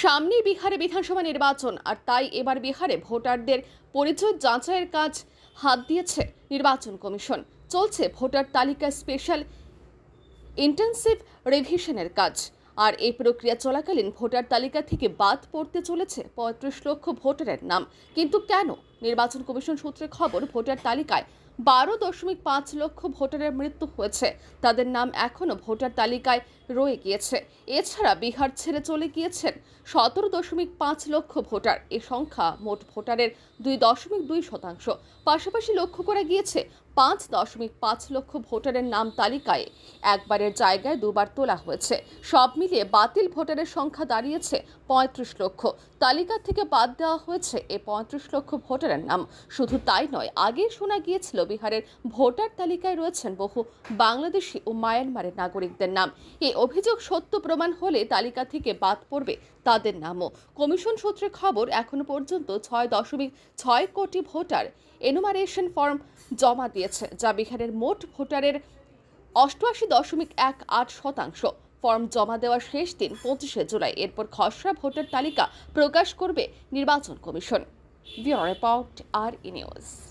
সামনেই বিহারে বিধানসভা নির্বাচন, আর তাই এবার বিহারে ভোটারদের পরিচয় যাচাইয়ের কাজ হাত দিয়েছে নির্বাচন কমিশন। চলছে ভোটার তালিকা স্পেশাল ইন্টেন্সিভ রিভিশনের কাজ, আর এই প্রক্রিয়া চলাকালীন ভোটার তালিকা থেকে বাদ পড়তে চলেছে পঁয়ত্রিশ লক্ষ ভোটারের নাম। কিন্তু কেন নির্বাচন কমিশন সূত্রে খবর, ভোটার তালিকায় বারো দশমিক পাঁচ লক্ষ ভোটারের মৃত্যু হয়েছে। তাদের নাম এখনও ভোটার তালিকায় রয়ে গিয়েছে। এছাড়া বিহার ছেড়ে চলে গিয়েছেন সতেরো দশমিক পাঁচ লক্ষ ভোটার। এ সংখ্যা মোট ভোটারের দুই দশমিক দুই শতাংশ। পাশাপাশি লক্ষ্য করা গিয়েছে, পাঁচ দশমিক পাঁচ লক্ষ ভোটারের নাম তালিকায় একবারের জায়গায় দুবার তোলা হয়েছে। সব মিলিয়ে বাতিল ভোটারের সংখ্যা দাঁড়িয়েছে পঁয়ত্রিশ লক্ষ। তালিকা থেকে বাদ দেওয়া হয়েছে এই পঁয়ত্রিশ লক্ষ ভোটারের নাম। শুধু তাই নয়, আগে শোনা গিয়েছিল বিহারের ভোটার তালিকায় রয়েছেন বহু বাংলাদেশি ও মায়ানমারের নাগরিকদের নাম। এই অভিযোগ সত্য প্রমাণ হলে তালিকা থেকে বাদ পড়বে তাদের নামও। কমিশন সূত্রে খবর, এখনও পর্যন্ত ছয় দশমিক ছয় কোটি ভোটার এনুমারেশন ফর্ম জমা দিয়েছে, যা বিহারের মোট ভোটারের অষ্টআশি দশমিক এক আট শতাংশ। ফর্ম জমা দেওয়ার শেষ দিন পঁচিশে জুলাই। এরপর খসড়া ভোটার তালিকা প্রকাশ করবে নির্বাচন commission. we are about our news.